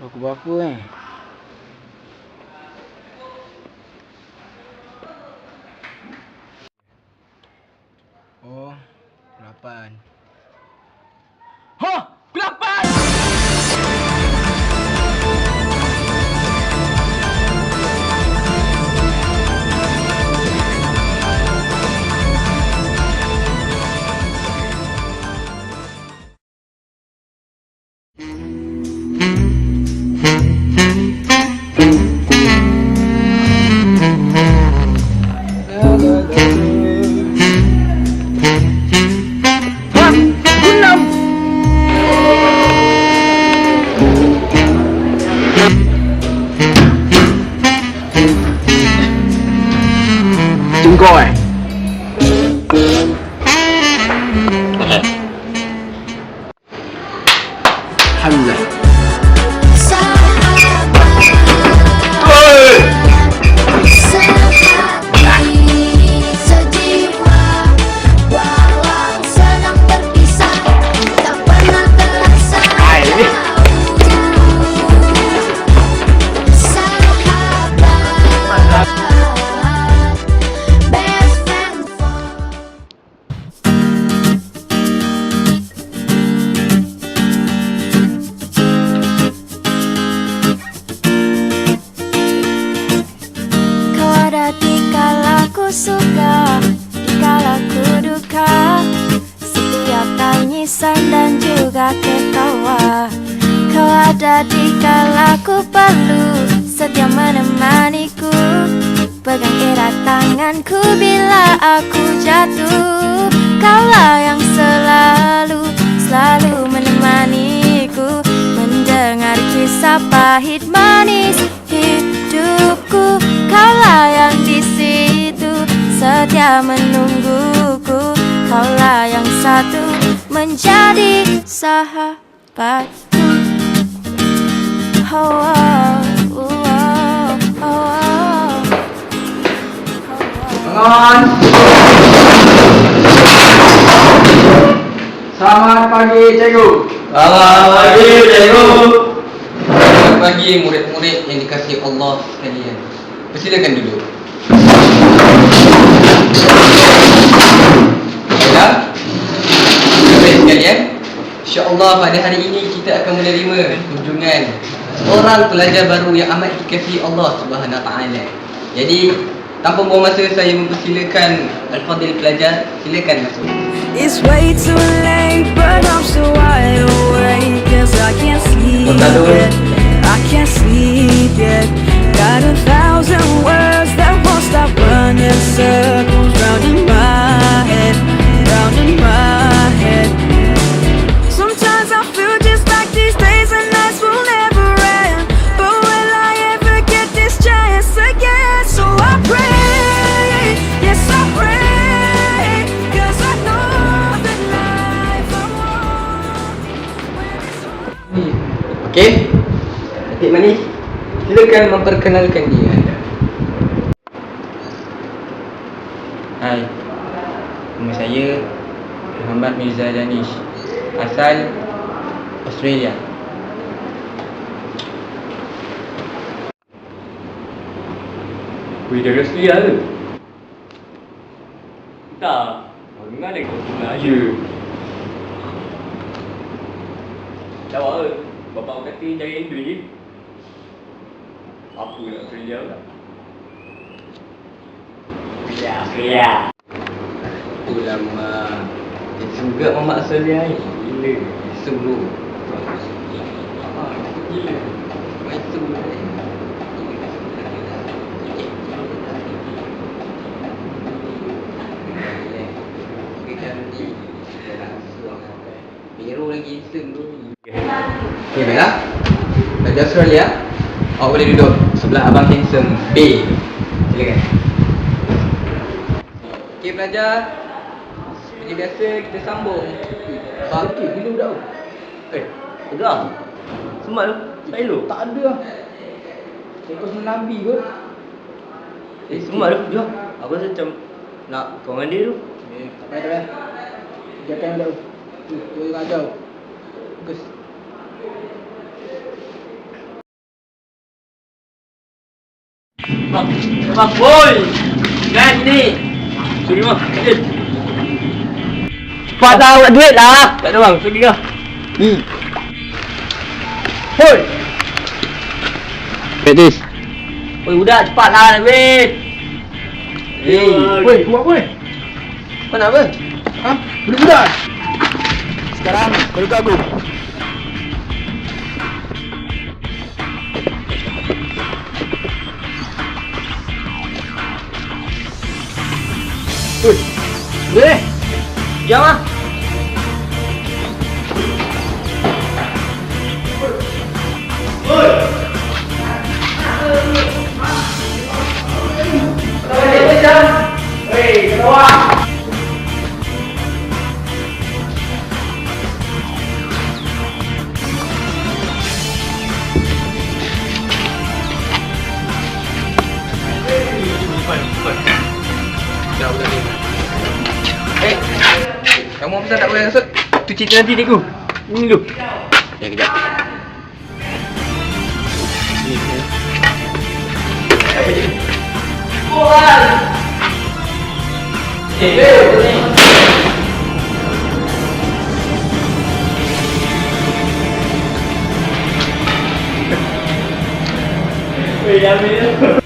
Aku berapa eh? Kau ada di kala ku perlu Setia menemaniku. Pegang erat tanganku bila aku jatuh. Kaulah yang selalu, selalu menemaniku. Mendengar kisah pahit manis hidupku. Kaulah yang di situ setia menungguku. Kaulah yang satu menjadi sahabatku Oh, oh, oh, oh, oh, oh. Bangun. Selamat pagi, cikgu. Selamat pagi, cikgu. Selamat pagi murid-murid yang dikasihi Allah sekalian. Persilakan duduk. Baiklah. Baik sekalian. InsyaAllah pada hari ini kita akan menerima kunjungan seorang pelajar baru yang amat dikasihi Allah Subhanahu Wa Taala. Jadi tanpa buang masa saya mempersilakan Al-Fadil pelajar silakan masuk. It's way too late, but I'm so wide awake. Cause I can't sleep yet. I can't sleep yet. Got a thousand words that won't stop running circles round in my silakan memperkenalkan diri anda. Hai. Nama saya Muhammad Mirza Danish. Asal Australia. Wih, dari Australia ke? Tak. Oh, dengar dia kau Melayu. Jawab ke? Bapak kau kata cari Hindu je. Apa nak Australia pula? Ya, Australia. Ulama. Dia juga Muhammad Australia ni. Gila. Sebelum. Ah, gila. Itu. Biru lagi Islam tu Okay baiklah Dari Australia Awak boleh duduk sebelah Abang Handsome B Silakan Okay pelajar Seperti biasa kita sambung Bagi bila budak tu Eh, tegang. Semat tu. Tak elok. Tak ada lah. Ikut Nabi kot. Eh, semat tu. Jom. Aku rasa macam nak kau dengan dia tu. Eh, tak payah, tak payah. Yang dulu. Tu, tu kacau. Bagus. Woi. Guys ni. Suri bang. Eh. Cepat lah buat duit lah. Tak ada bang. Suri lah. Ni. Hoi. Petis. Oi budak cepat lah nak duit. Eh. Woi, buat apa? Kau nak apa? Ha? Beli budak. Sekarang kau ikut aku. Boleh? Jom ah. Eh, cerita nanti cikgu. Ini dulu. Ya, kejap. Apa je? Takkan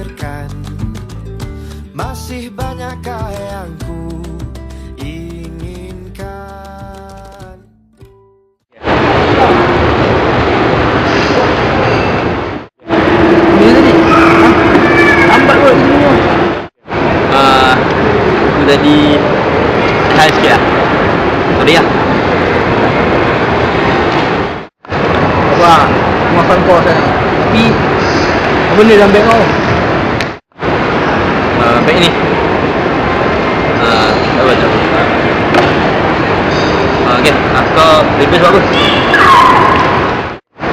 fikirkan Masih banyakkah yang ku inginkan Bila tadi? Ha? Lambat kot semua. Ah, aku tadi high sikit lah. Sorry lah. Abang, maafkan kau saya. Tapi apa benda dalam beg kau? Uh, baik ni. Ah, tak apa, tak. Ah. Ah, kau request buat apa?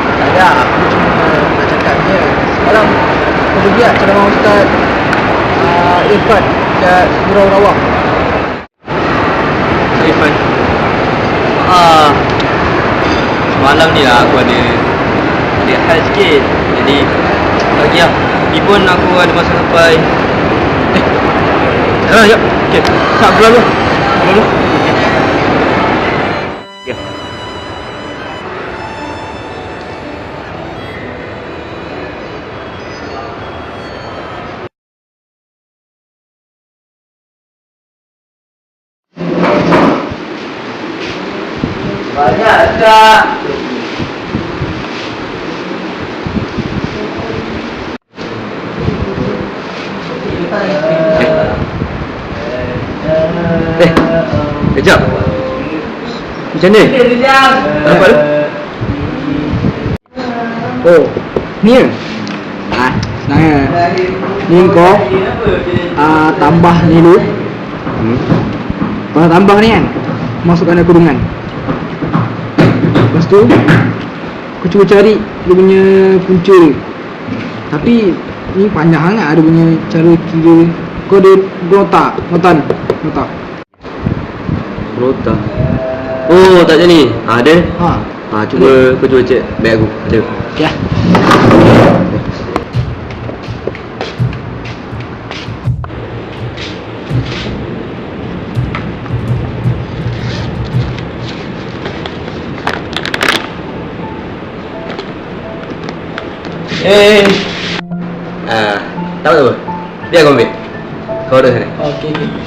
Tak ada, aku cuma nak cakap je. Sekarang kau pergi lah ceramah Ustaz uh, Irfan kat Surau Rawang. Irfan. Ah, semalam ni lah aku ada ada hal sikit. Jadi lagi lah. Ni pun aku ada masa sampai. Ah, jap. Okey. Tak keluar dulu. Keluar dulu. Okey. Banyak tak? Eh, kejap. Macam ni? Nampak tu? Oh, ni ke? Ah, senang kan? Ni kau uh, tambah ni dulu. Hmm. Kau nak tambah ni kan? Masukkan dalam kurungan. Lepas tu, kau cuba cari dia punya punca dia. Tapi ni panjang sangat ada punya cara kira. Kau ada gota, notan, nota. Rota. Oh, tak macam ni. Ah, ada? Ha. Ah, cuba kau cuba cek beg aku. Ada. Ya. Eh. Ah, tahu tak apa? Biar kau ambil. Kau ada sana. Okey, okey.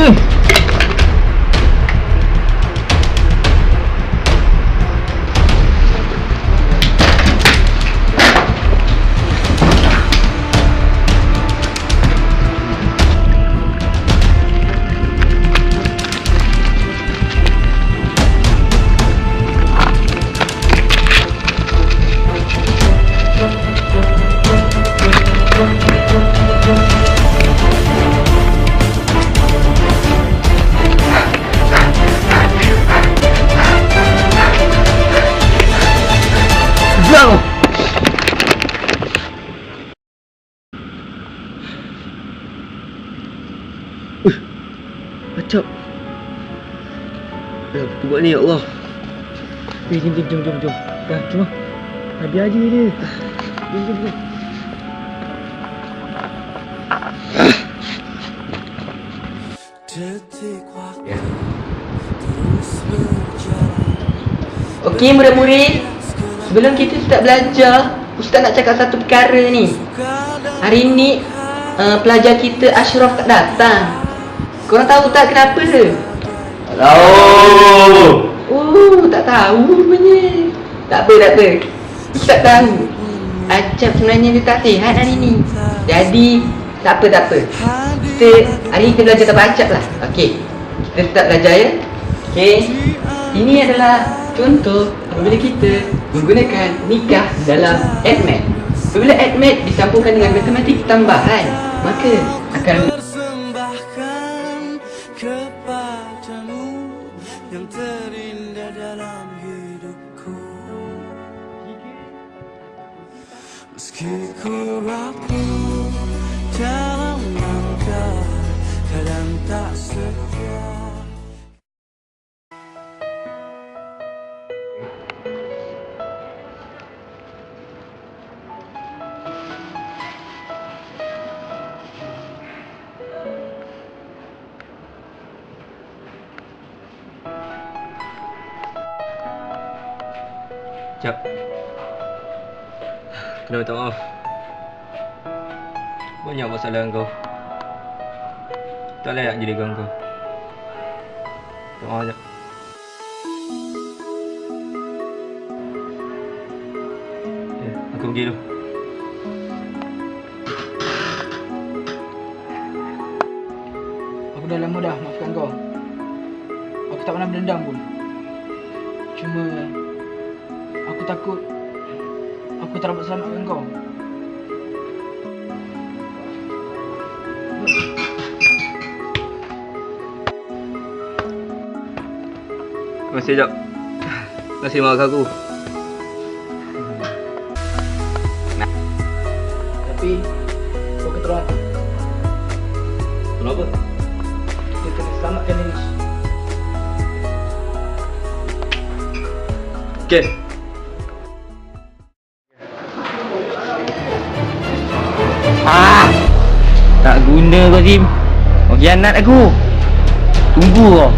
Semua buat ni ya Allah Eh, jom, jom, jom, jom, jom. Dah, cuma. Dah biar je dia. Jom, jom, jom. Berjalan Okey murid-murid Sebelum kita start belajar Ustaz nak cakap satu perkara ni Hari ni uh, Pelajar kita Ashraf tak datang Korang tahu tak kenapa? Tahu Oh tak tahu rupanya. Tak apa tak apa. Ustaz tahu. Acap sebenarnya dia tak sihat hari ni. Jadi Tak apa tak apa. Kita Hari ni kita belajar tanpa acap lah. Okey. Kita start belajar ya? Okey. Ini adalah Contoh Apabila kita Menggunakan nikah dalam AdMed Apabila AdMed disambungkan dengan matematik tambahan Maka akan Jap. Kena minta maaf. Banyak masalah kau. Tak layak jadi kau. Minta maaf Eh, aku pergi dulu. Aku dah lama dah maafkan kau. Aku tak pernah berdendam pun. Cuma aku takut aku tak dapat selamatkan kau. Kasih jap kasih maafkan aku Tapi kau kena terhati. Kenapa? Kita kena selamatkan Danish. Okay Guna kau Zim Kau khianat aku. Tunggu kau